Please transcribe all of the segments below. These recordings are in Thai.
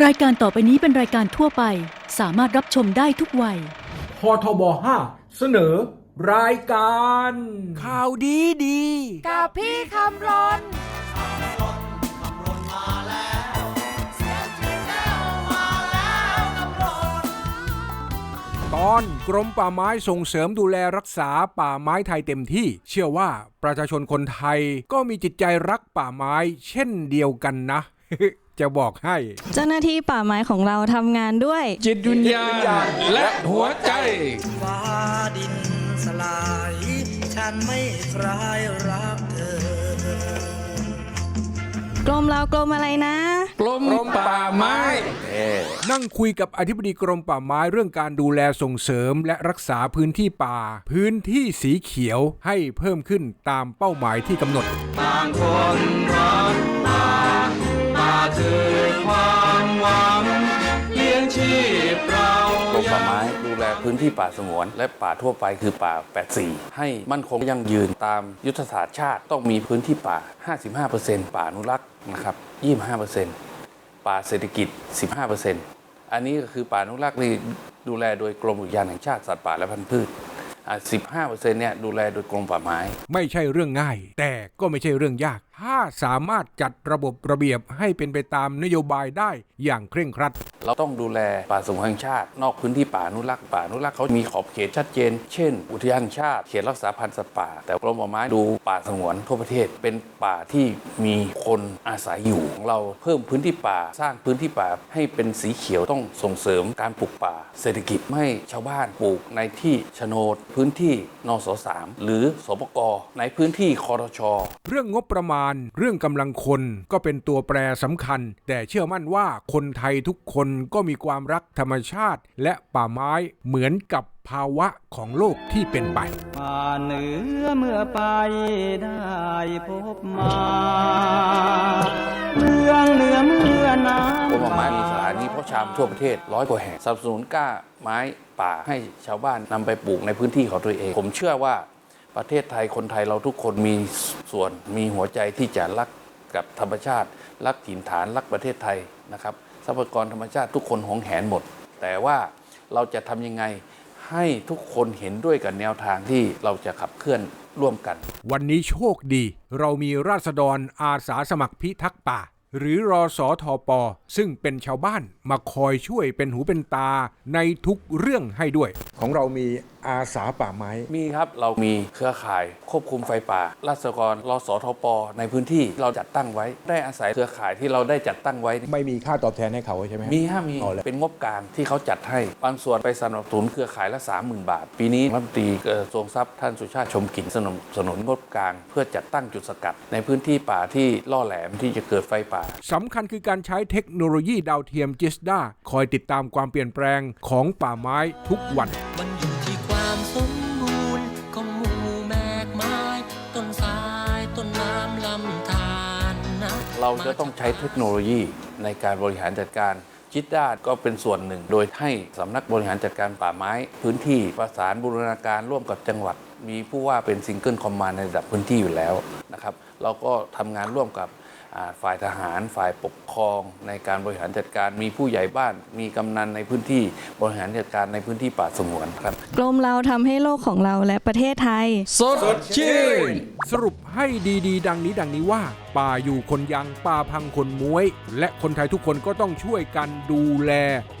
รายการต่อไปนี้เป็นรายการทั่วไป สามารถรับชมได้ทุกวัย พทบ5เสนอ รายการ ข่าวดีดี กับพี่คำรนตอนกรมป่าไม้ส่งเสริมดูแลรักษาป่าไม้ไทยเต็มที่ เชื่อว่าประชาชนคนไทยก็มีจิตใจรักป่าไม้เช่นเดียวกันนะ จะบอกให้ เจ้าหน้าที่ป่าไม้ของเราทำงานด้วย จิตวิญญาณและหัวใจ ฟ้าดินสลาย ฉันไม่คลายรักเธอกรมเรากรมอะไรนะ กลมป่าไม้ นั่งคุยกับอธิบดีกรมป่าไม้เรื่องการดูแลส่งเสริม และรักษาพื้นที่ป่า พื้นที่สีเขียวให้เพิ่มขึ้นตามเป้าหมายที่กำหนด ต่างคนรักป่าป่า คือความหวังเลี้ยงชีพเรากรมป่าไม้ดูแลพื้นที่ป่าสงวน และป่าทั่วไปคือป่า 84 ให้มั่นคงยั่งยืนตามยุทธศาสตร์ชาติต้องมีพื้นที่ป่า 55%ป่าอนุรักษ์นะครับ 25%ป่าเศรษฐกิจ 15%อันนี้ก็คือป่าอนุรักษ์ที่ดูแลโดยกรมอุทยานแห่งชาติสัตว์ป่าและพันธุ์พืชอ่า15%เนี่ยดูแลโดยกรมป่าไม้ ไม่ใช่เรื่องง่าย แต่ก็ไม่ใช่เรื่องยาก ถ้าสามารถจัดระบบระเบียบให้เป็นไปตามนโยบายได้อย่างเคร่งครัด เราต้องดูแลป่าสงวนแห่งชาติ นอกพื้นที่ป่าอนุรักษ์ป่าอนุรักษ์เขามีขอบเขตชัดเจน เช่น อุทยานแห่งชาติเขตรักษาพันธุ์สัตว์ป่า แต่กรมป่าไม้ดูป่าสงวนทั่วประเทศ เป็นป่าที่มีคนอาศัยอยู่ของเราเพิ่มพื้นที่ป่าสร้างพื้นที่ป่าให้เป็นสีเขียวต้องส่งเสริมการปลูกป่า เศรษฐกิจไม่ให้ชาวบ้านปลูกในที่โฉนดพื้นที่นสสามหรือสปกในพื้นที่คอรช เรื่องงบประมาณเรื่องกำลังคนก็เป็นตัวแปรสำคัญ แต่เชื่อมั่นว่าคนไทยทุกคนก็มีความรักธรรมชาติ และป่าไม้เหมือนกับภาวะของโลกที่เป็นไปป่าเหนือเมื่อไปได้พบมาเมืองเหนือเมื่อน้ำกรมป่าไม้มีสถานีเพาะชำทั่วประเทศร้อยกว่าแห่งสนับสนุนกล้าไม้ป่าให้ชาวบ้านนำไปปลูกในพื้นที่ของตัวเอง ผมเชื่อว่า ประเทศไทยคนไทยเราทุกคนมีส่วนมีหัวใจที่จะรักกับธรรมชาติ รักถิ่นฐานรักประเทศไทยนะครับทรัพยากรธรรมชาติทุกคนหวงแหนหมด แต่ว่าเราจะทำยังไงให้ทุกคนเห็นด้วยกับแนวทางที่เราจะขับเคลื่อนร่วมกัน วันนี้โชคดี เรามีราษฎรอาสาสมัครพิทักษ์ป่า หรือรอสอทอปอซึ่งเป็นชาวบ้านมาคอยช่วยเป็นหูเป็นตาในทุกเรื่องให้ด้วย ของเรามี อาสาป่าไม้ มีครับเรามีเครือข่ายควบคุมไฟป่าราษฎรรสทป ในพื้นที่เราจัดตั้งไว้ ได้อาศัยเครือข่ายที่เราได้จัดตั้งไว้ ไม่มีค่าตอบแทนให้เขาใช่ไหม มีฮะมีอ๋อเหรอ เป็นงบกลางที่เขาจัดให้บางส่วนไปสนับสนุนเครือข่ายละ 30,000 บาท ปีนี้รัฐมนตรีกระทรวงทรัพย์ท่านสุชาติชมกลิ่นสนับสนุนงบกลาง เพื่อจัดตั้งจุดสกัด ในพื้นที่ป่าที่ล่อแหลมที่จะเกิดไฟป่า สำคัญคือการใช้เทคโนโลยีดาวเทียมจิสดาคอยติดตามความเปลี่ยนแปลงของป่าไม้ทุกวัน มันอยู่ ต้นสายต้นน้ำลำธารนะเราจะต้องใช้เทคโนโลยีในการบริหารจัดการจิตดาก็เป็นส่วนหนึ่ง โดยให้สำนักบริหารจัดการป่าไม้ พื้นที่ประสานบูรณาการร่วมกับจังหวัด มีผู้ว่าเป็นซิงเกิลคอมมานด์ในระดับพื้นที่อยู่แล้วนะครับ เราก็ทำงานร่วมกับ ฝ่ายทหารฝ่ายปกครองในการบริหารจัดการมีผู้ใหญ่บ้าน มีกำนันในพื้นที่บริหารจัดการในพื้นที่ป่าสงวนครับกรมเราทำให้โลกของเราและประเทศไทย สดชื่นสรุปให้ดีๆ ดังนี้ดังนี้ว่า ป่าอยู่คนยังป่าพังคนม้วย และคนไทยทุกคนก็ต้องช่วยกันดูแล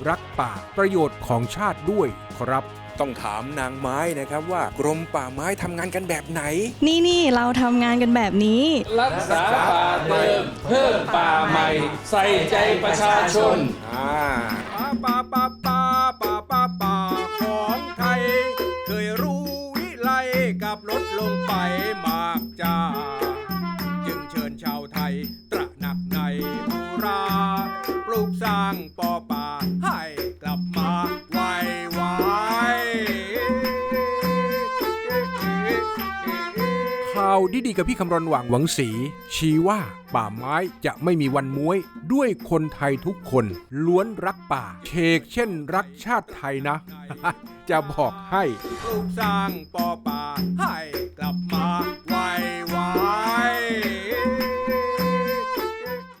รักป่าประโยชน์ของชาติด้วยครับ ต้องถามนางไม้นะครับว่ากรมป่าไม้ทำงานกันแบบไหน นี่นี่เราทำงานกันแบบนี้ รักษาป่าเดิมเพิ่มป่าใหม่ ใส่ใจประชาชน อ่าป่าป่าป่าป่าป่าป่าของไทย เคยรู้วิไลกับลดลงไปมากจ้า จึงเชิญชาวไทย ตระหนักในบูราปลูกสร้างปอป่าาวดีๆกับพี่คำรณหว่างหวังสี ชี้ว่าป่าไม้จะไม่มีวันม้วย ด้วยคนไทยทุกคน ล้วนรักป่า เชกเช่นรักชาติไทยนะ จะบอกให้ปลูกสร้างปอป่าให้